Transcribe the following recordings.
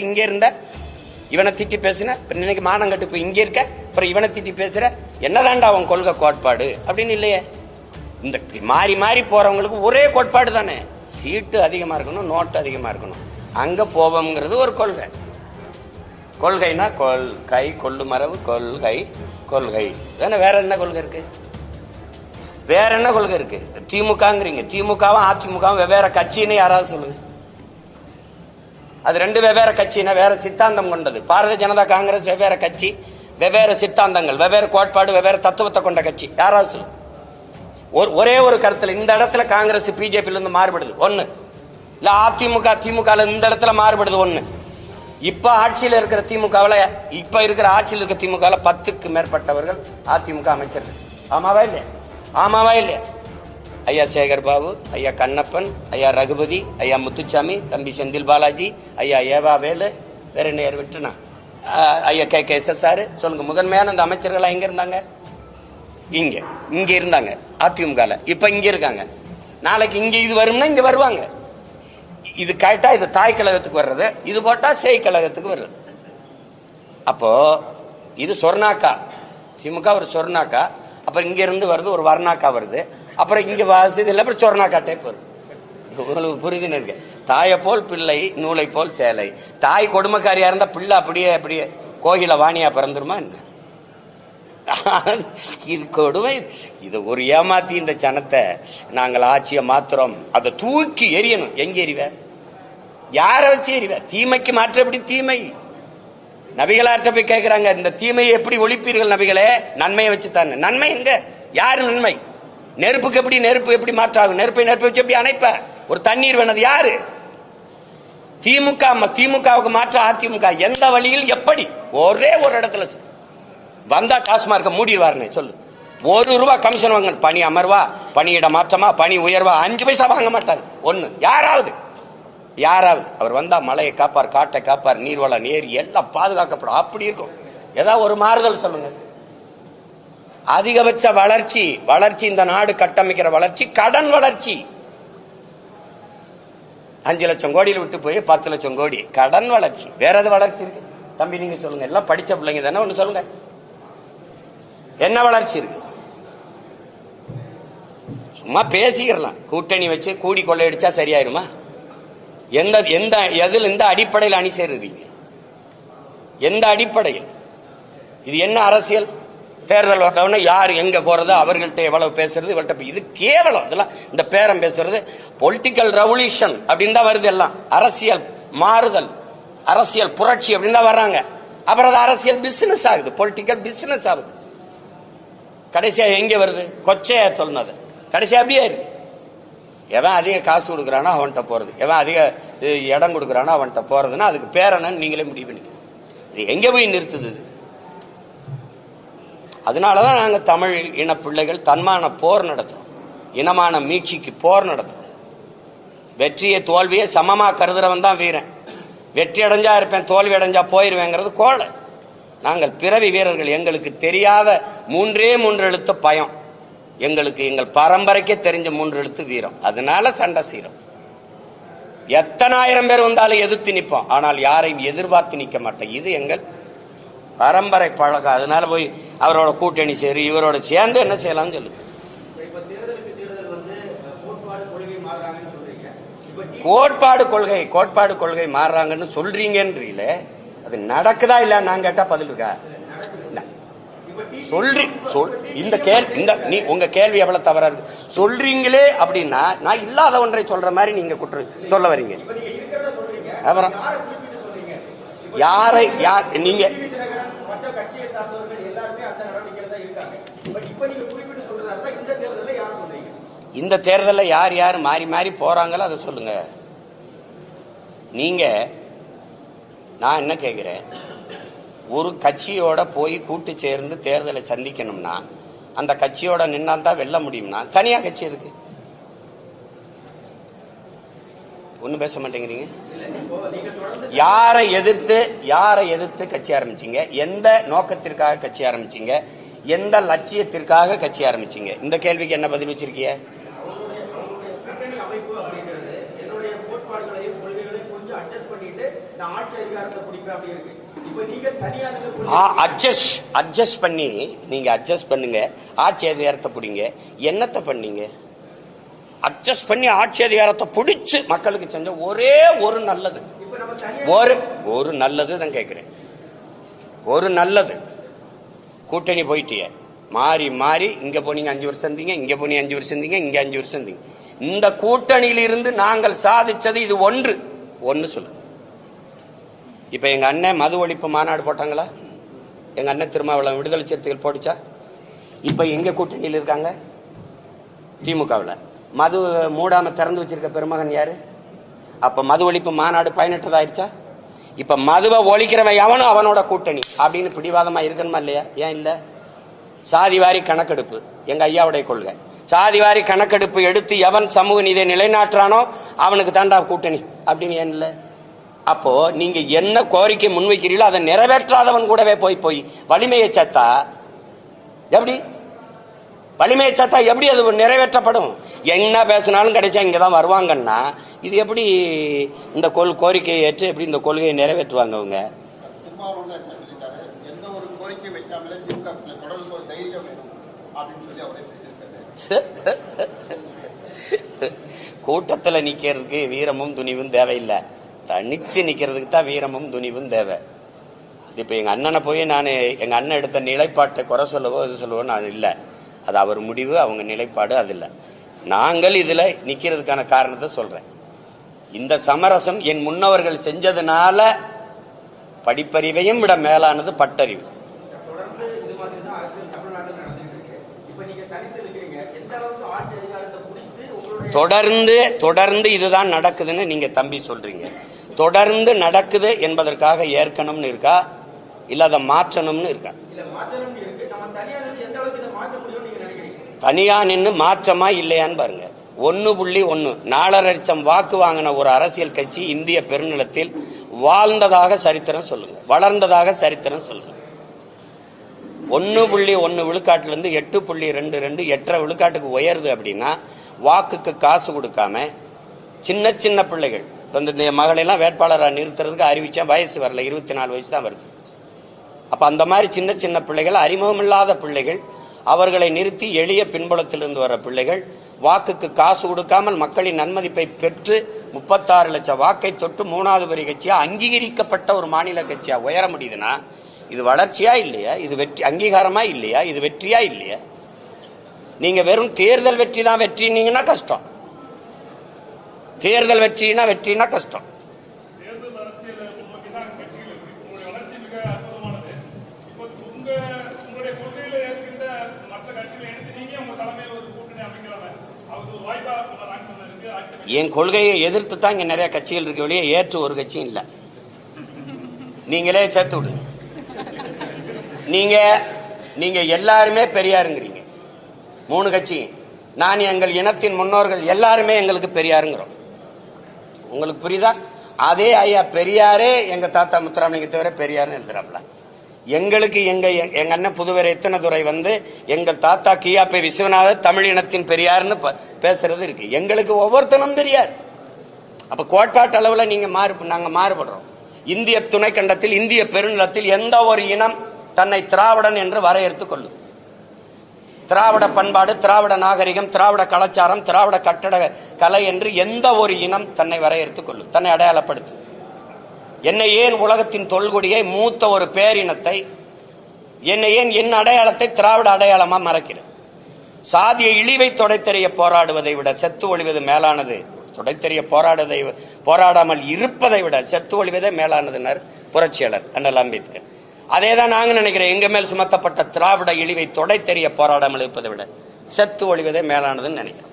இங்க இருந்த இவனை திட்டி பேசின அப்புறம் இன்னைக்கு மானம் கட்டு போய் இங்க இருக்க அப்புறம் இவனை திட்டி பேசுற என்னதான்டா அவன் கொள்கை கோட்பாடு? அப்படின்னு இல்லையே. இந்த மாறி மாறி போறவங்களுக்கு ஒரே கோட்பாடு தானே. சீட்டு அதிகமா இருக்கணும் நோட்டு அதிகமா இருக்கணும். அங்க போவோம்ங்கிறது ஒரு கொள்கை. கொள்கைனா கொள்கை கொள்ளு மரபு கொள்கை கொள்கை. தானே வேற என்ன கொள்கை இருக்கு? வேற என்ன கொள்கை இருக்கு? திமுகங்கிறீங்க. திமுகவும் அதிமுகவும் வெவ்வேறு கட்சின்னு யாராவது சொல்லுங்க. அது ரெண்டு வெவ்வேறு கட்சினா வேற சித்தாந்தம் கொண்டது. பாரதிய ஜனதா காங்கிரஸ் வெவ்வேறு கட்சி வெவ்வேறு சித்தாந்தங்கள் வெவ்வேறு கோட்பாடு வெவ்வேறு தத்துவத்தை கொண்ட கட்சி. யாராவது சொல்லு. ஒரு ஒரே ஒரு கருத்தில் இந்த இடத்துல காங்கிரஸ் பிஜேபியில இருந்து மாறுபடுது. ஒண்ணு. இல்ல அதிமுக திமுக இந்த இடத்துல மாறுபடுது. ஒண்ணு. இப்ப ஆட்சியில் இருக்கிற திமுகவில் இப்ப இருக்கிற ஆட்சியில் இருக்கிற திமுகவில் பத்துக்கு மேற்பட்டவர்கள் அதிமுக அமைச்சர்கள். ஆமாவா இல்லையா? ஆமாவா இல்லையா? ஐயா சேகர் பாபு ஐயா கண்ணப்பன் ஐயா ரகுபதி ஐயா முத்துச்சாமி தம்பி செந்தில் பாலாஜி ஐயா ஏவா வேலு வேற நேர் விட்டுனா? ஐயா கே கே எஸ் எஸ் சொல்லுங்க முதன்மையான அந்த அமைச்சர்கள் எங்க இருந்தாங்க? இங்க இங்க இருந்தாங்க அதிமுகல. இப்ப இங்க இருக்காங்க. நாளைக்கு இங்க இது வரும்னா இங்க வருவாங்க. இது கேட்டா இது தாய் கழகத்துக்கு வர்றது இது போட்டா சேய் கழகத்துக்கு வர்றது. அப்போ இது சொர்ணாக்கா. திமுக ஒரு சொர்ணாக்கா. அப்புறம் இங்க இருந்து வருது ஒரு வர்ணாக்கா வருது. அப்புறம் இங்க வசதி இல்லை அப்புறம் சொர்ணா காட்டே வருது உங்களுக்கு புரியுதுன்னு இருக்கு தாயை போல் பிள்ளை நூலை போல் சேலை. தாய் கொடுமைக்காரியா இருந்தா பிள்ளை அப்படியே அப்படியே கோகில வாணியா பிறந்துருமா என்ன? இது கொடுமை. இது ஒரு ஏமாத்தி இந்த ஜனத்தை நாங்கள் ஆட்சியை மாத்துறோம். அதை தூக்கி எரியணும் எங்க எறிவ? யாரை வச்சு எறிவ? தீமைக்கு மாற்ற எப்படி தீமை? நபிகளாற்ற போய் கேட்கிறாங்க இந்த தீமையை எப்படி ஒழிப்பீர்கள் நபிகளே? நன்மையை வச்சு தானே நன்மை எங்க? யாரு நன்மை? நெருப்புக்கு எப்படி நெருப்பு எப்படி மாற்றாகும்? நெருப்பை நெருப்பை வச்சு எப்படி அணைப்ப? ஒரு தண்ணீர் வேணது யாரு? திமுக ம- திமுகவுக்கு மாற்ற அதிமுக. எந்த வழியில்? எப்படி? ஒரே ஒரு இடத்துல வந்தா டாஸ்மார்க்க மூடிடுவாருன்னு சொல்லு. ஒரு ரூபா கமிஷன் வாங்க பணி அமர்வா பணியிட மாற்றமா பணி உயர்வா அஞ்சு பைசா வாங்க மாட்டாரு. ஒண்ணு. யாராவது? யாராவது? அவர் வந்தா மலையை காப்பார் காட்டை காப்பார் நீர்வளம் நேரி எல்லாம் பாதுகாக்கப்படும். அப்படி இருக்கும். ஏதாவது ஒரு மாறுதல் சொல்லுங்க. அதிகபட்ச வளர்ச்சி வளர்ச்சி இந்த நாடு கட்டமைக்கிற வளர்ச்சி கடன் வளர்ச்சி. அஞ்சு லட்சம் கோடியில் விட்டு போய் பத்து லட்சம் கோடி. கடன் வளர்ச்சி. வேற எது வளர்ச்சி இருக்கு? தம்பி நீங்க சொல்லுங்க. எல்லாம் படிச்ச பிள்ளைங்க தானே ஒண்ணு சொல்லுங்க. என்ன வளர்ச்சி இருக்கு? சும்மா பேசிக்கிறலாம். கூட்டணி வச்சு கூடி கொள்ளையடிச்சா சரியாயிருமா? எந்த எந்த எதில் எந்த அடிப்படையில் அணி சேருறீங்க? எந்த அடிப்படையில்? இது என்ன அரசியல்? தேர்தல் வந்தவொடனே யார் எங்க போறது அவர்கள்ட்ட எவ்வளவு பேசுறது இவள்கிட்ட இது கேவலம் இதெல்லாம் இந்த பேரம் பேசுறது. பொலிட்டிக்கல் ரெவல்யூஷன் அப்படின்னு தான் வருது எல்லாம். அரசியல் மாறுதல் அரசியல் புரட்சி அப்படின்னு தான் வர்றாங்க. அப்புறம் அது அரசியல் பிசினஸ் ஆகுது பொலிட்டிக்கல் பிசினஸ் ஆகுது. கடைசியா எங்க வருது? கொச்சையா சொன்னது கடைசியா அப்படியே இருக்கு. எவன் அதிக காசு கொடுக்குறானோ அவன்கிட்ட போறது. எவன் அதிக இடம் கொடுக்குறானோ அவன்கிட்ட போறதுன்னா அதுக்கு பேர் நீங்களே முடிவு பண்ணிக்க இது எங்க போய் நிறுத்துது இது? அதனால தான் நாங்கள் தமிழ் இன பிள்ளைகள் தன்மான போர் நடத்துகிறோம் இனமான மீட்சிக்கு போர் நடத்துகிறோம் வெற்றியை தோல்வியை சமமாக கருதுறவன் தான் வீரன். வெற்றி அடைஞ்சா இருப்பேன் தோல்வி அடைஞ்சா போயிருவேங்கிறது கோழை. நாங்கள் பிறவி வீரர்கள் எங்களுக்கு தெரியாத மூன்றே மூன்று எழுத்து பயம். எங்களுக்கு எங்கள் பரம்பரைக்கே தெரிஞ்ச மூன்று எழுத்து வீரம். அதனால சண்டை சீரம். எத்தனாயிரம் பேர் வந்தாலும் எதிர்த்து நிற்போம் ஆனால் யாரையும் எதிர்பார்த்து நிற்க மாட்டோம். இது எங்கள் பரம்பரை பழக்கம். அதனால போய் அவரோட கூட்டணி சேரு இவரோட சேர்ந்து என்ன செய்யலாம்னு வந்து கோட்பாடு கொள்கை கோட்பாடு கொள்கை மாறுறாங்கன்னு சொல்றீங்கன்றீல அது நடக்குதா இல்ல நான் கேட்டா பதில் இருக்கா? சொல்றி சொல் இந்த கேள்வி இந்த நீ உங்க கேள்வி எவ்வளவு தவறா இருக்கு? சொல்றீங்களே அப்படின்னா நான் இல்லாத ஒன்றை சொல்ற மாதிரி நீங்க குற்றம் சொல்ல வரீங்க. அப்புறம் யாரை யார் நீங்க கட்சியை சார்ந்தவர்கள் எல்லாருமே அந்த நடவடிக்கையில தான் இருக்காங்க. பட் இப்ப நீங்க குறிப்பிட்டு சொல்றதா இருந்தா இந்த தேர்தலில் யார் சொல்றீங்க? இந்த தேர்தலில் யார் யார் மாறி மாறி போறாங்களோ அதை சொல்லுங்க. நீங்க நான் என்ன கேட்கிறேன் ஒரு கட்சியோட போய் கூட்டு சேர்ந்து தேர்தலை சந்திக்கணும்னா அந்த கட்சியோட நின்னா தான் வெல்ல முடியும்னா தனியா கட்சி இருக்கு. ஒன்றும் பேச மாட்டேங்கிறீங்க. யாரை எதிர்த்து யாரை எதிர்த்து கட்சி ஆரம்பிச்சீங்க? எந்த நோக்கத்திற்காக கட்சி ஆரம்பிச்சீங்க? எந்த லட்சியத்திற்காக கட்சி ஆரம்பிச்சிங்க? இந்த கேள்விக்கு என்ன பதில் வச்சிருக்கீங்க? அட்ஜஸ்ட் அட்ஜஸ்ட் அட்ஜஸ்ட் பண்ணி நீங்க அட்ஜஸ்ட் பண்ணுங்க. ஆட்சி அதிகாரத்தை பிடிங்க. என்னத்தை பண்ணீங்க? அட்ஜஸ்ட் பண்ணி ஆட்சி அதிகாரத்தை பிடிச்சு மக்களுக்கு செஞ்ச ஒரே ஒரு நல்லது. ஒரு ஒரு நல்லது தான் கேட்கிறேன் ஒரு நல்லது. கூட்டணி போயிட்டிய. மாறி மாறி இங்க போனீங்க அஞ்சு வருஷம் இருந்தீங்க இங்க போனீங்க அஞ்சு வருஷம் இருந்தீங்க இங்க அஞ்சு வருஷம் இருந்தீங்க. இந்த கூட்டணியிலிருந்து நாங்கள் சாதிச்சது இது ஒன்று. ஒன்னு சொல்லுங்க இப்ப எங்க அண்ணன் மது ஒழிப்பு மாநாடு போட்டாங்களா? எங்க அண்ணன் திருமாவளவன் விடுதலை சிறுத்தைகள் போட்டுச்சா? இப்ப எங்க கூட்டணியில் இருக்காங்க? திமுகவில். மது மூடாம திறந்து வச்சிருக்க பெருமகன் யாரு? அப்ப மது ஒழிப்பு மாநாடு பயனற்றதாயிருச்சா? இப்ப மதுவை ஒழிக்கிறவன் எவனும் அவனோட கூட்டணி. அப்படின்னு பிடிவாதமா இருக்கணுமா இல்லையா? ஏன் இல்ல? சாதிவாரி கணக்கெடுப்பு. எங்க ஐயாவுடைய கொள்கை. சாதிவாரி கணக்கெடுப்பு எடுத்து எவன் சமூக நீதியை நிலைநாட்டுறானோ அவனுக்கு தாண்டா கூட்டணி. அப்படின்னு ஏன் இல்லை? அப்போ நீங்க என்ன கோரிக்கை முன்வைக்கிறீங்களோ அதை நிறைவேற்றாதவன் கூடவே போய் போய் வலிமையை சத்தா எப்படி? வலிமையை சத்தா எப்படி அது நிறைவேற்றப்படும்? என்ன பேசினாலும் கிடைச்சா இங்க தான் வருவாங்கன்னா இது எப்படி இந்த கொள் கோரிக்கையை ஏற்று எப்படி இந்த கொள்கையை நிறைவேற்றுவாங்க அவங்க? கூட்டத்துல நிக்கிறதுக்கு வீரமும் துணிவும் தேவையில்லை. தனிச்சு நிக்கிறதுக்கு தான் வீரமும் துணிவும் தேவை. இப்ப எங்க அண்ணனை போய் நான் எங்க அண்ணன் எடுத்த நிலைப்பாட்டை குறை சொல்லவோ இது சொல்லவோ நான் இல்லை. அது அவர் முடிவு அவங்க நிலைப்பாடு அது இல்லை. நாங்கள் இதுல நிக்கிறதுக்கான காரணத்தை சொல்றேன். இந்த சமரசம் என் முன்னவர்கள் செஞ்சதுனால படிப்பறிவையும் விட மேலானது பட்டறிவு. தொடர்ந்து தொடர்ந்து இதுதான் நடக்குதுன்னு நீங்க தம்பி சொல்றீங்க. தொடர்ந்து நடக்குது என்பதற்காக ஏற்கனம்னு இருக்கா? இல்ல அதை மாற்றணும்னு இருக்கா இல்ல மாற்றணும்னு இருக்கு நம்ம தனியா இருந்து எந்த அளவுக்கு இதை மாற்ற முடியும்னு நீங்க தனியாக தனியா நின்னு மாற்றமா இல்லையான்னு பாருங்க. ஒன்னு புள்ளி ஒன்னு. நாலரை லட்சம் வாக்கு வாங்கின ஒரு அரசியல் கட்சி இந்திய பெருநிலத்தில் வாழ்ந்ததாக சரித்திரம் சொல்லுங்க. வளர்ந்ததாக சரித்திரம் சொல்லுங்க. ஒன்னு புள்ளி ஒன்னு விழுக்காட்டிலேருந்து எட்டு புள்ளி ரெண்டு ரெண்டு எட்டரை விழுக்காட்டுக்கு உயருது அப்படின்னா வாக்குக்கு காசு கொடுக்காம சின்ன சின்ன பிள்ளைகள். இப்ப இந்த இந்த மகளெல்லாம் வேட்பாளராக நிறுத்துறதுக்கு அறிவிச்சேன் வயசு வரல. இருபத்தி நாலு வயசு தான் வருது. அப்ப அந்த மாதிரி சின்ன சின்ன பிள்ளைகள் அறிமுகமில்லாத பிள்ளைகள் அவர்களை நிறுத்தி எளிய பின்புலத்திலிருந்து வர பிள்ளைகள் வாக்குக்கு காசு கொடுக்காமல் மக்களின் நன்மதிப்பை பெற்று முப்பத்தாறு லட்சம் வாக்கை தொட்டு மூணாவது பெரிய கட்சியா அங்கீகரிக்கப்பட்ட ஒரு மாநில கட்சியா உயர முடியுதுன்னா இது வளர்ச்சியா இல்லையா? இது வெற்றி அங்கீகாரமா இல்லையா? இது வெற்றியா இல்லையா? நீங்க வெறும் தேர்தல் வெற்றி தான் வெற்றினீங்கன்னா கஷ்டம். தேர்தல் வெற்றினா வெற்றினா கஷ்டம் தேர்தல் அரசியல் நோக்கி தான் கட்சிகள் இருக்கு உங்களுடைய வளர்ச்சி மிக அற்புதமானது இப்போ உங்க உங்களுடைய கொள்கையில இருக்கின்ற மற்ற கட்சிகளை எடுத்து நீங்க உங்க தலைமையில் ஒரு கூட்டணி அமைக்கலாமே அதுக்கு ஒரு வாய்ப்பா வாங்கி இருக்கு ஆட்சி என் கொள்கையை எதிர்த்து தான் இங்க நிறைய கட்சிகள் இருக்க வெளியே ஏற்று ஒரு கட்சியும் இல்ல. நீங்களே சேர்த்து விடுங்க. நீங்க நீங்க எல்லாருமே பெரியாருங்கிறீங்க. மூணு கட்சி. நான் எங்கள் இனத்தின் முன்னோர்கள் எல்லாருமே எங்களுக்கு பெரியாருங்கிறோம். உங்களுக்கு புரியுதா? அதே ஐயா பெரியாரே எங்க தாத்தா முத்துராமலிங்க தவிர பெரியார்னு எழுதுறாப்ல. எங்களுக்கு எங்க எங்க அண்ணன் புதுவர் எத்தனதுரை வந்து எங்கள் தாத்தா கியாப்பை விஸ்வநாதர் தமிழ் இனத்தின் பெரியார்னு ப- பேசுறது இருக்கு. எங்களுக்கு ஒவ்வொருத்தனும் பெரியார். அப்ப கோட்பாட்டு அளவுல நீங்க மாறு நாங்க மாறுபடுறோம். இந்திய துணைக்கண்டத்தில் இந்திய பெருநிலத்தில் எந்த ஒரு இனம் தன்னை திராவிடன் என்று வரையறுத்து கொள்ளும். திராவிட பண்பாடு திராவிட நாகரிகம் திராவிட கலாச்சாரம் திராவிட கட்டட கலை என்று எந்த ஒரு இனம் தன்னை வரையறுத்துக் கொள்ளும் தன்னை அடையாளப்படுத்து என்னை ஏன் உலகத்தின் தொல்குடியை மூத்த ஒரு பேரினத்தை என்னை ஏன் என் அடையாளத்தை திராவிட அடையாளமா மறக்கிறேன்? சாதிய இழிவை தொடைத்தெறிய போராடுவதை விட செத்து ஒழிவது மேலானது. தொடைத்தெறிய போராடுவதை போராடாமல் இருப்பதை விட செத்து ஒழிவதே மேலானதுனர் புரட்சியாளர் அண்ணல் அம்பேத்கர். அதே தான் நாங்க நினைக்கிறேன் எங்க மேல் சுமத்தப்பட்ட திராவிட இழிவை தொடைத்தெறிய போராடாமல் இருப்பதை விட செத்து ஒழிவதே மேலானதுன்னு நினைக்கிறேன்.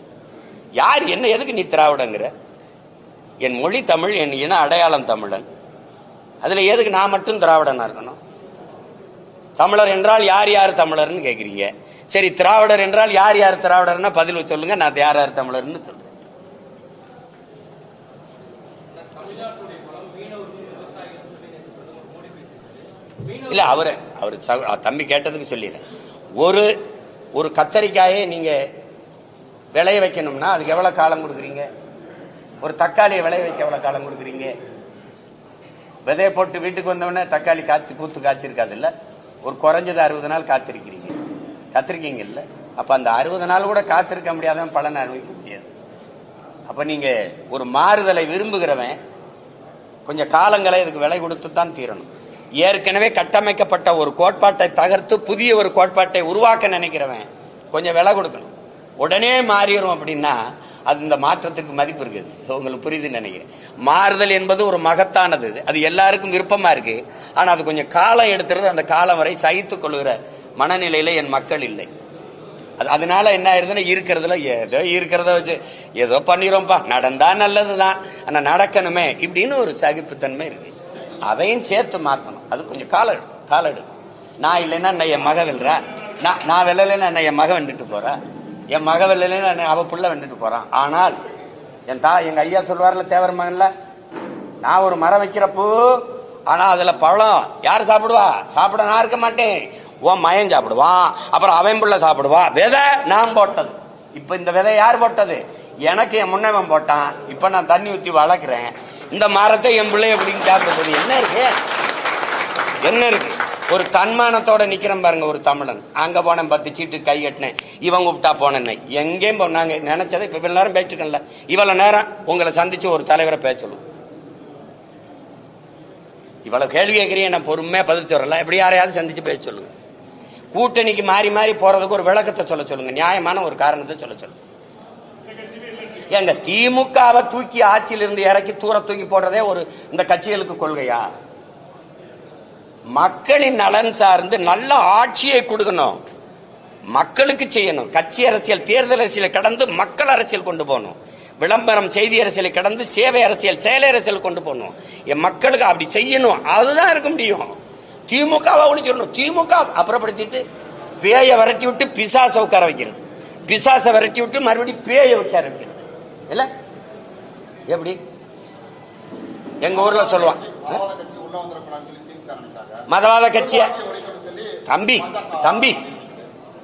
யார் என்ன எதுக்கு நீ திராவிடங்கிற? என் மொழி தமிழ் என் இன அடையாளம் தமிழன். அதுல எதுக்கு நான் மட்டும் திராவிடனா இருக்கணும்? தமிழர் என்றால் யார் யார் தமிழர்னு கேக்குறீங்க. சரி திராவிடர் என்றால் யார் யார் திராவிடர்னா பதில் சொல்லுங்க நான் யார் யார் தமிழர்னு சொல்றேன். இல்ல அவரு அவர் தம்பி கேட்டதுக்கு சொல்லிடுறேன். ஒரு ஒரு கத்தரிக்காயை நீங்க விளைய வைக்கணும்னா அதுக்கு எவ்வளவு காலம் கொடுக்குறீங்க? ஒரு தக்காளியை விளைய வைக்க எவ்வளவு காலம் கொடுக்குறீங்க? விதைய போட்டு வீட்டுக்கு வந்தவொடனே தக்காளி காய்ச்சி பூத்து காய்ச்சிருக்காதுல்ல? ஒரு குறைஞ்சது அறுபது நாள் காத்திருக்கிறீங்க. காத்திருக்கீங்க அப்போ அந்த அறுபது நாள் கூட காத்திருக்க முடியாதவன் பலன் அனுபவிக்க முடியாது. அப்போ நீங்கள் ஒரு மாறுதலை விரும்புகிறவன் கொஞ்சம் காலங்களை இதுக்கு விலை கொடுத்து தான் தீரணும். ஏற்கனவே கட்டமைக்கப்பட்ட ஒரு கோட்பாட்டை தகர்த்து புதிய ஒரு கோட்பாட்டை உருவாக்க நினைக்கிறவன் கொஞ்சம் விலை கொடுக்கணும். உடனே மாறிடும் அப்படின்னா அது இந்த மாற்றத்துக்கு மதிப்பு இருக்குது. உங்களுக்கு புரியுதுன்னு நினைக்கிறேன். மாறுதல் என்பது ஒரு மகத்தானது. அது எல்லாருக்கும் விருப்பமா இருக்கு. ஆனால் அது கொஞ்சம் காலம் எடுத்துறது அந்த காலம் வரை சகித்துக் கொள்கிற மனநிலையில என் மக்கள் இல்லை. அது அதனால என்ன ஆயிருதுன்னா இருக்கிறதுல ஏதோ இருக்கிறத வச்சு ஏதோ பண்ணிரோம்ப்பா நடந்தா நல்லதுதான். ஆனால் நடக்கணுமே இப்படின்னு ஒரு சகிப்புத்தன்மை இருக்கு. அதையும் சேர்த்து மாற்றணும். அது கொஞ்சம் காலம் எடுக்கும். காலம் எடுக்கும். நான் இல்லைன்னா என்ன என் மக வெல்றா? நான் நான் வெல்லலைன்னா என்ன என் மக வந்துட்டு போறா? என் மகவில்லைன்னு அவள் அவ புள்ள வந்துட்டு போறான். ஆனால் என் தா எங்க ஐயா சொல்வார்ல தேவர் மகன்ல நான் ஒரு மரம் வைக்கிறப்போ ஆனா அதுல பழம் யார் சாப்பிடுவா? சாப்பிட நான் இருக்க மாட்டேன். உன் மயன் சாப்பிடுவான் அப்புறம் அவன் புள்ள சாப்பிடுவான் விதை நான் போட்டது. இப்ப இந்த விதை யார் போட்டது? எனக்கு என் முன்னவன் போட்டான். இப்ப நான் தண்ணி ஊத்தி வளர்க்குறேன். இந்த மரத்தை என் பிள்ளை அப்படின்னு சாப்பிடுறது என்ன இருக்கு? என்ன இருக்கு? ஒரு தன்மானத்தோட நிக்கிறேன் பாருங்க ஒரு தமிழன். அங்க போனேன் பத்து சீட்டு கை கட்டினேன். இவன் கூப்பிட்டா போனேன்னு. எங்கேயும் போனாங்க நினைச்சதை இப்ப இவ்வளவு நேரம் பேசிருக்கேன்ல இவ்வளவு நேரம் உங்களை சந்திச்சு ஒரு தலைவரை பேச சொல்லுவோம் இவ்வளவு கேள்வி கேட்கறீங்க நான் பொறுமையா பதில் சொல்லல எப்படி யாரையாவது சந்திச்சு பேச சொல்லுங்க. கூட்டணிக்கு மாறி மாறி போறதுக்கு ஒரு விளக்கத்தை சொல்ல சொல்லுங்க. நியாயமான ஒரு காரணத்தை சொல்ல சொல்லுங்க. எங்க திமுகவை தூக்கி ஆட்சியிலிருந்து இறக்கி தூர தூக்கி போடுறதே ஒரு இந்த கட்சிகளுக்கு கொள்கையா? மக்களின் நலன் சார்ந்து நல்ல ஆட்சியை கொடுக்கணும். மக்களுக்கு செய்யணும். கட்சி அரசியல் தேர்தல் அரசியலை கடந்து மக்கள் அரசியல் கொண்டு போகணும். விளம்பரம் செய்தி அரசியலை கடந்து சேவை அரசியல் செயலை அரசியல் கொண்டு போகணும். என் மக்களுக்கு அப்படி செய்யணும். அதுதான் இருக்க முடியும். திமுகவை ஒழிச்சிடணும். திமுக அப்புறப்படுத்திட்டு பேயை விரட்டி விட்டு பிசாசை உட்கார வைக்கிறது. பிசாசை விரட்டி விட்டு மறுபடியும் பேயை உட்கார வைக்கிறது. இல்ல? எப்படி? எங்க ஊர்ல சொல்லுவான். மதவாத கட்சிய. தம்பி தம்பி.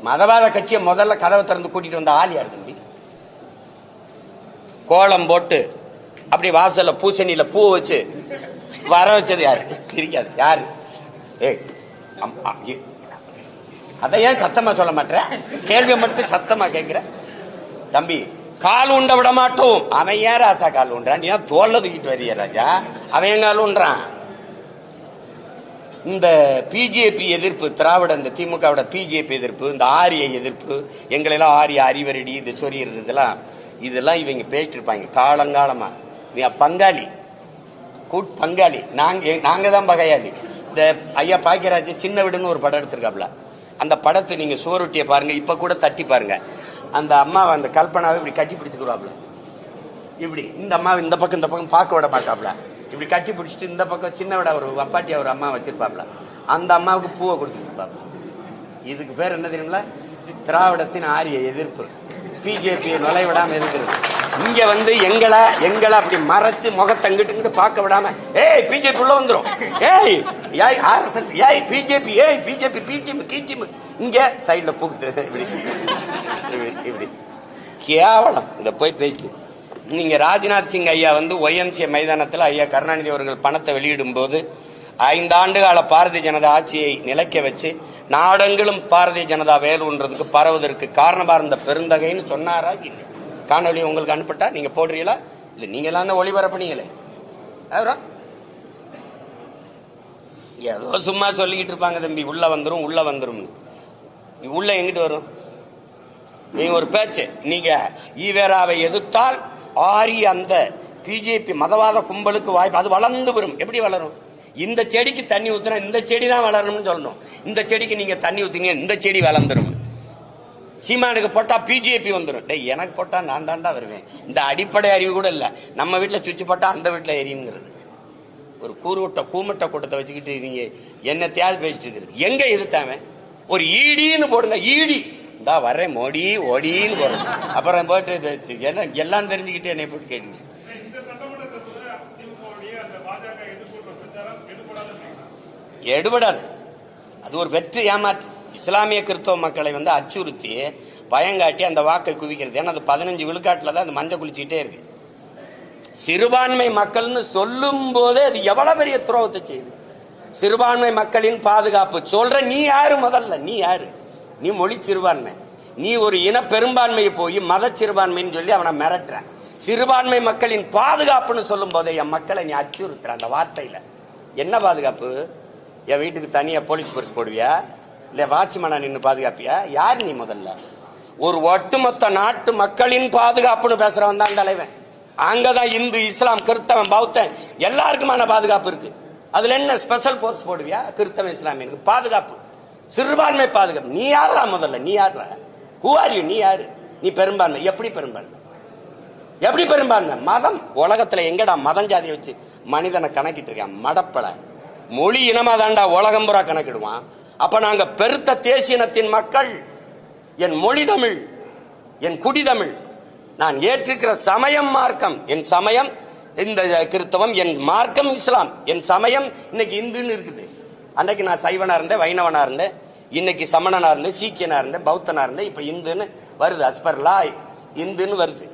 மதவாத கட்சியை முதல்ல கதவை திறந்து கூட்டிட்டு வந்த ஆள் யார் தம்பி? கோலம் போட்டு அப்படி வாசல்ல பூசணியில பூ வச்சு வர வச்சது யாரு? தெரியாது. யாரு? ஏ அம்- அதை ஏன் சத்தமா சொல்ல மாட்டேன் கேள்வி மட்டும் சத்தமா கேட்கிற தம்பி கால் உண்ட விட மாட்டோம். அவன் ஏன் ராசா கால் உண்டான் நீ தோல்ல தூக்கிட்டு வரிய ராஜா. அவன் ஏன் கால் உண்றான் இந்த பிஜேபி எதிர்ப்பு திராவிட இந்த திமுகவோட பிஜேபி எதிர்ப்பு இந்த ஆரிய எதிர்ப்பு எங்களெல்லாம் ஆரிய அறிவரடி இது சொறியறது இதெல்லாம் இதெல்லாம் இவங்க பேசிட்டு இருப்பாங்க காலங்காலமா. நீ பங்காளி. கூட் பங்காளி. நாங்க நாங்க தான் பகையாளி. இந்த ஐயா பாக்கியராஜ் சின்ன வீடுன்னு ஒரு படம் எடுத்திருக்காப்ல. அந்த படத்தை நீங்க சுவரொட்டியை பாருங்க இப்ப கூட தட்டி பாருங்க. அந்த அம்மாவை அந்த கல்பனாவை இப்படி கட்டி பிடிச்சுக்கிறாப்ல இப்படி இந்த அம்மா இந்த பக்கம் இந்த பக்கம் பார்க்க விட மாட்டாப்ல. இப்படி கட்டி பிடிச்சிட்டு இந்த பக்கம் சின்னவிட ஒரு அப்பாட்டி ஒரு அம்மா வச்சிருப்பாப்ல. அந்த அம்மாவுக்கு பூவை கொடுத்துருப்பாப்ல இதுக்கு பேர் என்ன தெரியுங்களா திராவிடத்தின் ஆரிய எதிர்ப்பு. பிஜேபி நுழைவிடாம எதிர்க்கிறது. இங்க வந்து எங்களை எங்களை அப்படி மறைச்சு முகத்தங்கிட்டு பார்க்க விடாம ஏய் பிஜேபி உள்ள வந்துடும் ஏய் ஏய் ஆர்எஸ்எஸ் ஏய் பிஜேபி ஏய் பிஜேபி பி டீம் கி டீம் இங்க சைட்ல புகுத்து இப்படி இப்படி இப்படி. கேவலம். இத போய் பேச்சு. நீங்க ராஜ்நாத் சிங் ஐயா வந்து ஒய்எம்சிஏ மைதானத்தில் ஐயா கருணாநிதி அவர்கள் பணத்தை வெளியிடும் போது ஐந்தாண்டு கால பாரதிய ஜனதா ஆட்சியை நிலைக்க வச்சு நாடெங்கிலும் பாரதிய ஜனதா வேலுன்றதுக்கு பரவுவதற்கு காரணமாக இருந்த பெருந்தகைன்னு சொன்னாரா இல்லை காணொலி உங்களுக்கு அனுப்பிட்டா நீங்க போடுறீங்களா? இல்ல நீங்க எல்லாம் தான் ஒளிபரப்புனீங்களே. அவரா? ஏதோ சும்மா சொல்லிக்கிட்டு இருப்பாங்க தம்பி உள்ள வந்துரும் உள்ள வந்துரும் உள்ள எங்கிட்டு வரும்? நீங்க ஒரு பேச்சு. நீங்க ஈவேராவை எதிர்த்தால் ஆரி அந்த பிஜேபி மதவாத கும்பலுக்கு வாய்ப்பு அது வளர்ந்து வரும். எப்படி வளரும்? இந்த செடிக்கு தண்ணி ஊத்துனா இந்த செடி தான் வளரணும்னு சொல்லணும். இந்த செடிக்கு நீங்க தண்ணி ஊற்றிங்க இந்த செடி வளர்ந்துரும். சீமானுக்கு போட்டா பிஜேபி வந்துடும் டேய் எனக்கு போட்டா நான் தாண்டா வருவேன். இந்த அடிப்படை அறிவு கூட இல்லை. நம்ம வீட்டில் சுவிட்ச் போட்டா அந்த வீட்டில் எரியுங்கிறது. ஒரு கூறுவட்ட கூமட்ட கூட்டத்தை வச்சுக்கிட்டு நீங்க தேவை பேசிட்டு இருக்கிறது. எங்க எதிர்த்தாம ஒரு ஈடின்னு போடுங்க. ஈடி. இந்தா வரேன் மோடி ஓடின்னு போறேன் அப்புறம் போட்டு என்ன எல்லாம் தெரிஞ்சுக்கிட்டு என்னை போட்டு கேட்டு எடுபடாது. அது ஒரு வெற்று ஏமாற்று. இஸ்லாமிய கிறிஸ்தவ மக்களை வந்து அச்சுறுத்தி பயங்காட்டி அந்த வாக்கை குவிக்கிறது. ஏன்னா அது பதினஞ்சு விழுக்காட்டில் தான் அந்த மஞ்சள் குளிச்சுக்கிட்டே இருக்கு. சிறுபான்மை மக்கள்னு சொல்லும் போதே அது எவ்வளவு பெரிய துரோகத்தை செய்யுது. சிறுபான்மை மக்களின் பாதுகாப்பு. சொல்ற நீ யாரு முதல்ல? நீ யாரு? நீ மொழி சிறுபான்மை. நீ ஒரு இன பெரும்பான்மையை போய் மத சிறுபான்மைன்னு சொல்லி அவனை மிரட்டுற. சிறுபான்மை மக்களின் பாதுகாப்புன்னு சொல்லும் போதே என் மக்களை நீ அச்சுறுத்துற அந்த வார்த்தையில. என்ன பாதுகாப்பு? என் வீட்டுக்கு தனியா போலீஸ் பரிசு போடுவியா? இல்ல வாட்ச்மேனா நின்னு பாதுகாப்பியா? யார் நீ முதல்ல? ஒரு ஒட்டுமொத்த நாட்டு மக்களின் பாதுகாப்புன்னு பேசுறவன் தான் தலைவன். அங்கதான் இந்து இஸ்லாம் கிறிஸ்தவன் பௌத்தன் எல்லாருக்குமான பாதுகாப்பு இருக்கு. அதுல என்ன ஸ்பெஷல் போர்ஸ் போடுவியா? கிறிஸ்தவன் இஸ்லாமியனுக்கு பாதுகாப்பு. சிறுபான்மை பாதுகாப்பு. நீ யாரா முதல்ல? நீ யாரா Who நீ யாரு? நீ பெரும்பான்மை. எப்படி பெரும்பான்மை? எப்படி பெரும்பான்மை? மதம். உலகத்துல எங்கடா மதம் ஜாதியை வச்சு மனிதனை கணக்கிட்டு இருக்கான்? மடப்பல. மொழி இனமா தாண்டா உலகம் புறா கணக்கிடுவான். அப்ப நாங்க பெருத்த தேசியனத்தின் மக்கள். என் மொழி தமிழ். என் குடி தமிழ். நான் ஏற்றிருக்கிற சமயம் மார்க்கம். என் சமயம் இந்த கிறித்தவம் என் மார்க்கம் இஸ்லாம். என் சமயம் இன்னைக்கு இந்துன்னு இருக்குது. அன்னைக்கு நான் சைவனா இருந்தேன் வைணவனா இருந்தேன். இன்னைக்கு சமணனா இருந்தேன் சீக்கியனா இருந்தேன் பௌத்தனா இருந்தேன். இப்ப இந்துன்னு வருது அஸ்பர்லா இந்துன்னு வருது.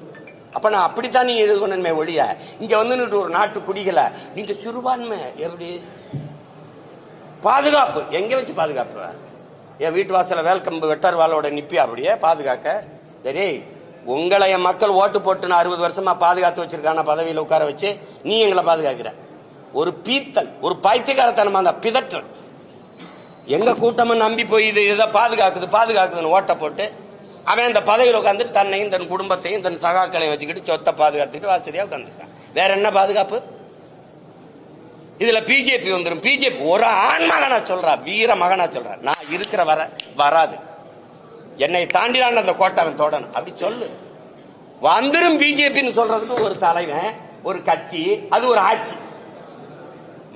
அப்ப நான் அப்படித்தான் நீ எழுதணுமே ஒழிய இங்க வந்துட்டு ஒரு நாட்டு குடிகளை நீங்க சிறுபான்மை எப்படி? பாதுகாப்பு. எங்க வச்சு பாதுகாப்பு? என் வீட்டு வாசல வேல்கம்பு வெட்டார் வாளோட நிப்பி அப்படியே பாதுகாக்க. சரி உங்களை என் மக்கள் ஓட்டு போட்டு நான் அறுபது வருஷமா பாதுகாத்து வச்சிருக்கான பதவியில் உட்கார வச்சு நீ எங்களை பாதுகாக்கிற. ஒரு பீத்தல் ஒரு பைத்தியகாரத்தனமா அந்த பிதற்றல். எங்க கூட்டமும் நம்பி போய் இது இதை பாதுகாக்குது பாதுகாக்குதுன்னு ஓட்ட போட்டு அவன் அந்த பதவியில் உட்காந்துட்டு தன்னையும் தன் குடும்பத்தையும் தன் சகாக்களையும் வச்சுக்கிட்டு சொத்தை பாதுகாத்துக்கிட்டு வசதியாக உட்காந்துருக்கான் வேற என்ன பாதுகாப்பு? இதுல பிஜேபி வந்துடும் பிஜேபி ஒரு ஆண் மகனா சொல்றா வீர மகனா சொல்றா. நான் இருக்கிற வர வராது. என்னை தாண்டிதான் அந்த கோட்டை அவன் தொடணும். அப்படி சொல்லு. வந்துரும் பிஜேபின்னு சொல்றதுக்கு ஒரு தலைவன் ஒரு கட்சி அது ஒரு ஆட்சி.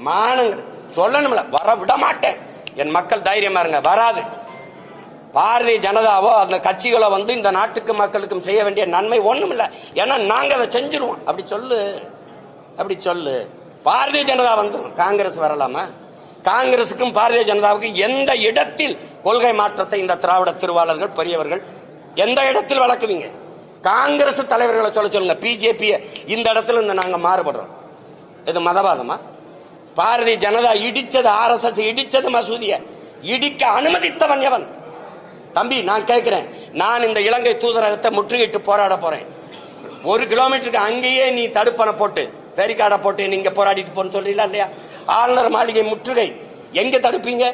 மானங்க சொல்லணும்ல வர விட மாட்டேன். என் மக்கள் தைரியமா இருங்க வராது. பாரதிய ஜனதாவோ அந்த கட்சிகளோ வந்து இந்த நாட்டுக்கு மக்களுக்கும் செய்ய வேண்டிய நன்மை ஒண்ணும் இல்லை ஏன்னா நாங்க அதை செஞ்சிருவோம். அப்படி சொல்லு அப்படி சொல்லு. பாரதிய ஜனதா வந்துடும் காங்கிரஸ் வரலாமா? காங்கிரசுக்கும் பாரதிய ஜனதாவுக்கும் எந்த இடத்தில் கொள்கை மாற்றத்தை இந்த திராவிட திருவாளர்கள் பெரியவர்கள் எந்த இடத்தில் வளர்க்குவீங்க? காங்கிரஸ் தலைவர்களை சொல்ல சொல்லுங்க. பிஜேபியை இந்த இடத்துல இந்த நாங்கள் மாறுபடுறோம். இது மதவாதமா? பாரதிய ஜனதா இடித்தது ஆர் எஸ் எஸ் இடித்தது மசூதிய. இடிக்க அனுமதித்தவன் எவன்? தம்பி நான் கேட்கிறேன். நான் இந்த இலங்கை தூதரகத்தை முற்றுகையிட்டு போராட போறேன். ஒரு கிலோமீட்டருக்கு அங்கேயே நீ தடுப்பணை போட்டு பெரிக்காடை போட்டு நீங்க போராடிட்டு போன்னு சொல்றீங்களா இல்லையா? ஆளுநர் மாளிகை முற்றுகை. எங்க தடுப்பீங்க?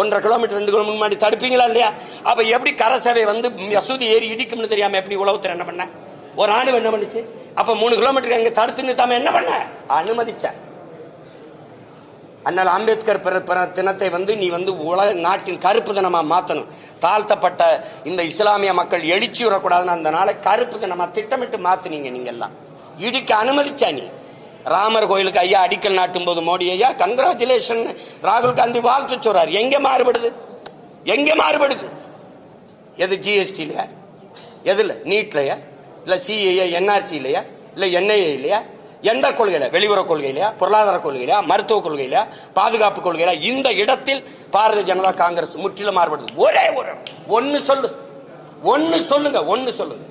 ஒன்றரை கிலோமீட்டர் ரெண்டு கிலோமீட்டர் முன்னாடி தடுப்பீங்களா இல்லையா? அப்ப எப்படி கரை சேவை வந்து மசூதி ஏறி இடிக்கும்னு தெரியாம எப்படி உளவுத்துறை என்ன பண்ண? ஒரு ஆணு என்ன பண்ணுச்சு? அப்ப மூணு கிலோமீட்டருக்கு அங்க தடுத்து நிறுத்தாம என்ன பண்ண? அனுமதிச்சேன் அண்ணல் அம்பேத்கர் பிற தினத்தை வந்து நீ வந்து உலக நாட்டின் கருப்பு தினமா மாத்தணும். தாழ்த்தப்பட்ட இந்த இஸ்லாமிய மக்கள் எழுச்சி விடக்கூடாதுன்னு அந்த நாளை கருப்பு தினமா திட்டமிட்டு மாத்துனீங்க நீங்க எல்லாம் இடிக்க அனுமதிச்சா நீ. ராமர் கோயிலுக்கு ஐயா அடிக்கல் நாட்டும் போது மோடி ஐயா கங்கராச்சுலேஷன் ராகுல் காந்தி வாழ்த்து சொல்றாரு. எங்க மாறுபடுது? எங்க மாறுபடுது? எது ஜிஎஸ்டிலையா எதுல? நீட்லயா? இல்ல சிஏஏ என்ஆர்சி இல்லையா இல்ல என்ஐஏ இல்லையா எந்த கொள்கையில? வெளியுறவு கொள்கையிலையா? பொருளாதார கொள்கையிலையா? மருத்துவ கொள்கையிலையா? பாதுகாப்பு கொள்கையில இந்த இடத்தில் பாரதிய ஜனதா காங்கிரஸ் முற்றிலும் மாறுபடுது ஒரே ஒரு ஒன்னு சொல்லு. ஒன்னு சொல்லுங்க ஒன்னு சொல்லுங்க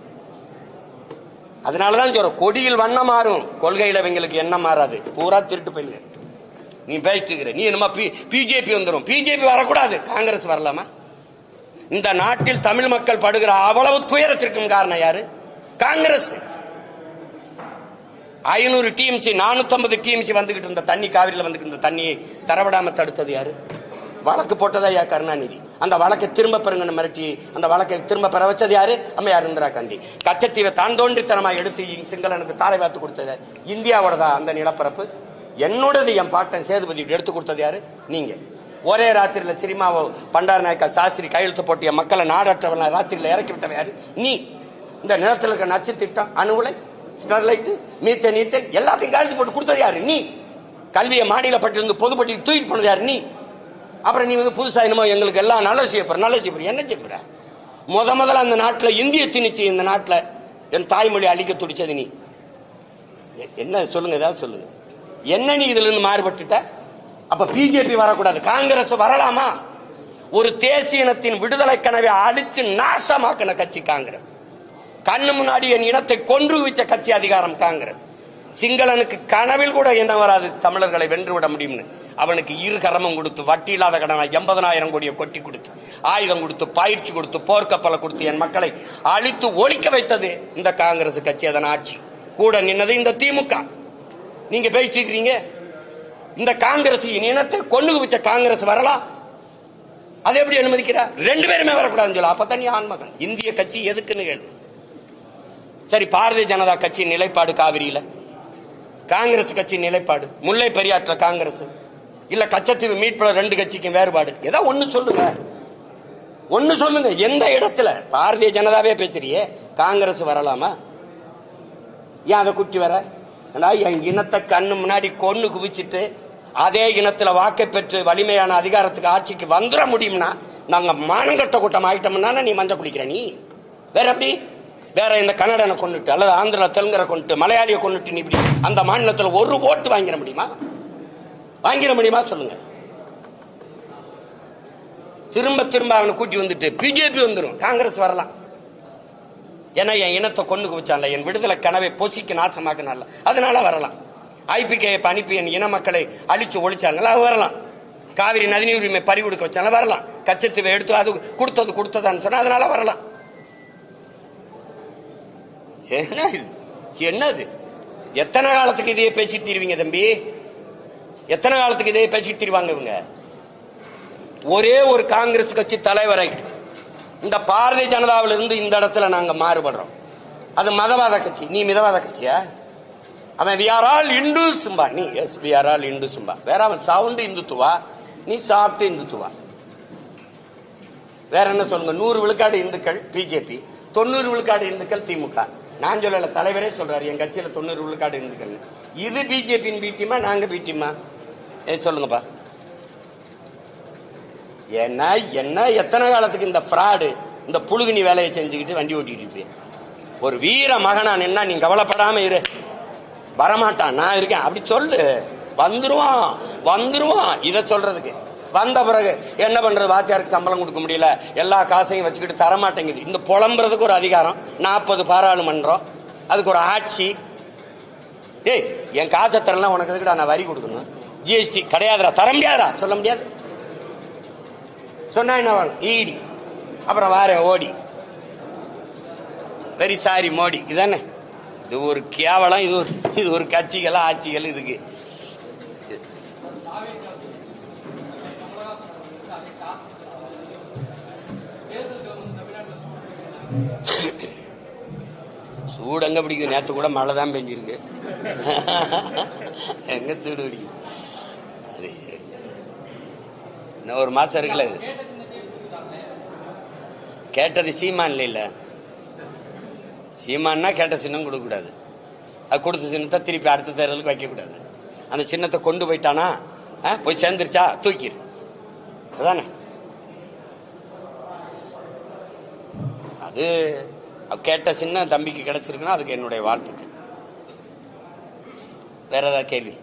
அதனாலதான் சொல்ற கொடியில் வண்ணம் மாறும். கொள்கையில இவங்களுக்கு என்ன மாறாது. பூரா திருட்டு போயிடுங்க. நீ பேசிட்டு இருக்கிற நீ என்னமா பிஜேபி வந்துடும் பிஜேபி வரக்கூடாது. காங்கிரஸ் வரலாமா? இந்த நாட்டில் தமிழ் மக்கள் படுகிற அவ்வளவு துயரத்திற்கும் காரணம் யாரு? காங்கிரஸ். ஐநூறு டிஎம்சி நானூத்தி டிஎம்சி வந்துகிட்டு இருந்த தண்ணி காவிரியில் வந்துகிட்டு இருந்த தண்ணியை தரவிடாம தடுத்தது யாரு? வழக்கு போட்டதா ஐயா கருணாநிதி. அந்த வழக்கை திரும்ப பெறுங்கன்னு மிரட்டி அந்த வழக்கை திரும்ப பெற வச்சது யாரு? அம்மையார் இந்திரா காந்தி. கச்சத்தீவை தான் தோன்றித்தனமாக எடுத்து சிங்களனுக்கு தாரை வாத்து கொடுத்தது இந்தியாவோடதா அந்த நிலப்பரப்பு? என்னோடது என் பாட்டன் சேதுபதி எடுத்து கொடுத்தது யாரு? நீங்க. ஒரே ராத்திரியில் சினிமாவை பண்டார நாயக்கா சாஸ்திரி கையெழுத்து போட்டிய மக்களை நாடற்றவன ராத்திரியில் இறக்கி விட்டவன் யாரு? நீ. இந்த நிலத்தில் இருக்க நச்சு திட்டம் அணுகுலை. ஸ்டெர்லைட் மீத்தேன் நீத்தேன் எல்லாத்தையும் கழிச்சு போட்டு கொடுத்தது யாரு? நீ. கல்வியை மாடியில பட்டிருந்து பொதுப்பட்டி தூக்கிட்டு போனது யாரு? நீ. அப்புறம் நீ வந்து புதுசா என்னமோ எங்களுக்கு எல்லாம் நல்ல செய்யப்படுற நல்ல செய்யப்படுற என்ன செய்யப்படுற முத முதல்ல அந்த நாட்டில் இந்திய திணிச்சு இந்த நாட்டில் என் தாய்மொழி அழிக்க துடிச்சது நீ. என்ன சொல்லுங்க ஏதாவது சொல்லுங்க. என்ன நீ இதுல இருந்து மாறுபட்டுட்ட? அப்ப பிஜேபி வரக்கூடாது. காங்கிரஸ் வரலாமா? ஒரு தேசிய இனத்தின் விடுதலை கனவை அழிச்சு நாசமாக்கின கட்சி காங்கிரஸ். கண்ணு முன்னாடி என் இனத்தை கொன்று வச்ச கட்சி அதிகாரம் காங்கிரஸ். சிங்களனுக்கு கனவில் கூட என்ன வராது தமிழர்களை வென்று விட முடியும்னு. அவனுக்கு இரு கரமும் கொடுத்து வட்டி இல்லாத கடனை எண்பதனாயிரம் கோடியை கொட்டி கொடுத்து ஆயுதம் கொடுத்து பயிற்சி கொடுத்து போர்க்கப்பலை கொடுத்து என் மக்களை அழித்து ஒழிக்க வைத்தது இந்த காங்கிரஸ் கட்சி அதன் ஆட்சி. கூட நின்னது இந்த திமுக. நீங்க பேசிக்கிறீங்க? இந்த காங்கிரஸ் என் இனத்தை கொண்டு குவிச்ச காங்கிரஸ் வரலாம் அதை எப்படி அனுமதிக்கிறா? ரெண்டு பேருமே வரக்கூடாதுன்னு சொல்ல. அப்பதான் நீ ஆண்மகன். இந்திய கட்சி எதுக்குன்னு கேள்வி சரி பாரதிய ஜனதா கட்சி நிலைப்பாடு காவிரியில. காங்கிரஸ் கட்சி நிலைப்பாடு. முல்லை பெரியாற்ற காங்கிரஸ். இல்ல கச்சத்தீவு மீட்புல ரெண்டு கட்சிக்கும் வேறுபாடு. ஏதோ ஒண்ணு சொல்லுங்க. ஒன்னு சொல்லுங்க. எந்த இடத்துல? பாரதிய ஜனதாவே பேசுறியே. காங்கிரஸ் வரலாமா? ஏன் அதை குட்டி வர? என் இனத்தை கண்ணு முன்னாடி கொன்னு குவிச்சிட்டு அதே இனத்துல வாக்கை பெற்று வலிமையான அதிகாரத்துக்கு ஆட்சிக்கு வந்துட முடியும்னா நாங்க மானங்கட்ட கூட்டம் ஆயிட்டோம்னா நீ மஞ்சள் குடிக்கிற நீ? வேற எப்படி? வேற இந்த கன்னடனை கொண்டுட்டு அல்லது ஆந்திரா தெலுங்கரை கொண்டுட்டு மலையாளியை கொண்டுட்டு நீ இப்படி அந்த மாநிலத்தில் ஒரு ஓட்டு வாங்கிட முடியுமா? வாங்கிட முடியுமா சொல்லுங்க. திரும்ப திரும்ப அவனை கூட்டி வந்துட்டு பிஜேபி வந்துடும் காங்கிரஸ் வரலாம். ஏன்னா என் இனத்தை கொண்டு குவிச்சான்ல என் விடுதலை கனவை பொசிக்கு நாசமாக்கினால அதனால வரலாம். ஐபிகே அனுப்பி என் இன மக்களை அழிச்சு ஒழிச்சாங்கல்ல அது வரலாம். காவிரி நதிநீர் உரிமை பறி கொடுக்க வச்சாங்க வரலாம். கச்சத்தீவை எடுத்து அது கொடுத்தது கொடுத்ததான்னு சொன்னால் அதனால வரலாம். என்ன இது? என்னது? எத்தனை காலத்துக்கு இதையே பேசிட்டு தீருவீங்க தம்பி? எத்தனை காலத்துக்கு இதையே பேசிட்டு தீருவாங்க இவங்க? ஒரே ஒரு காங்கிரஸ் கட்சி தலைவரை இந்த பாரதிய ஜனதாவில இருந்து இந்த இடத்துல நாங்க மாறுபடுறோம். அது மதவாத கட்சி. நீ மிதவாத கட்சியா? அவன் வி ஆர் ஆல் இந்துசும்பா நீ எஸ் வி ஆர் ஆல் இந்துசும்பா வேற அவன் சவுண்டு இந்துத்துவா? நீ சாப்பிட்டு இந்துத்துவா? வேற என்ன சொல்லுங்க? நூறு விழுக்காடு இந்துக்கள் பிஜேபி தொண்ணூறு விழுக்காடு இந்துக்கள் திமுக நான் சொல்லல தலைவரே சொல்றாரு. என் கட்சியில தொண்ணூறு விழுக்காடு இந்துக்கள் இது பிஜேபியின் பீட்டியமா நாங்க பீட்டியமா? ஏ சொல்லுங்கப்பா. என்ன என்ன எத்தனை காலத்துக்கு இந்த ஃப்ராடு இந்த புழுகுனி வேலையை செஞ்சுக்கிட்டு வண்டி ஓட்டிட்டு இருப்பீங்க ஒரு வீர மகனா நின்னா நீ கவலைப்படாம இரு. வரமாட்டான். நான் இருக்கேன். அப்படி சொல்லு. வந்துருவான். வந்துருவான். இதை சொல்றதுக்கு. வந்த பிறகு என்ன பண்றது? வாத்தியாருக்கு சம்பளம் கொடுக்க முடியல. எல்லா காசையும் வச்சுக்கிட்டு தரமாட்டேங்குது. இந்த புலம்புறதுக்கு ஒரு அதிகாரம். நாற்பது பாராளுமன்றம். அதுக்கு ஒரு ஆட்சி. ஏய் என் காசை தரலாம் உனக்கு எதுக்குடா நான் வரி கொடுக்கணும்? ஜிஎஸ்டி கிடையாதுடா. தர முடியாதா சொல்ல முடியாது. சொன்னா என்ன வேணும் ஈடி அப்புறம் வாரேன் ஓடி வெரி சாரி மோடி. இதானே? இது ஒரு கேவலம் இது ஒரு இது ஒரு கட்சிகள் ஆட்சிகள் இதுக்கு. சூடு பிடிக்குது? பிடிக்கும் நேத்து கூட மழை தான் பெஞ்சிருக்கு. எங்க சூடு பிடிக்கும் அது இன்னும் ஒரு மாசம் இருக்குல்ல கேட்டது சீமான் இல்ல. சீமான்னா கேட்ட சின்னம் கொடுக்க கூடாது. அது கொடுத்த சின்னத்தை திருப்பி அடுத்த தேர்தலுக்கு வைக்க கூடாது. அந்த சின்னத்தை கொண்டு போயிட்டானா? ஆ, போய் சேர்ந்துருச்சா? தூக்கிடு அதானே? அது கேட்ட சின்ன தம்பிக்கு கிடைச்சிருக்குன்னா அதுக்கு என்னுடைய வாழ்த்துக்கள். வேற ஏதாவது கேள்வி?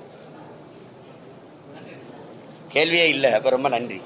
கேள்வியே இல்லை அப்ப ரொம்ப நன்றி.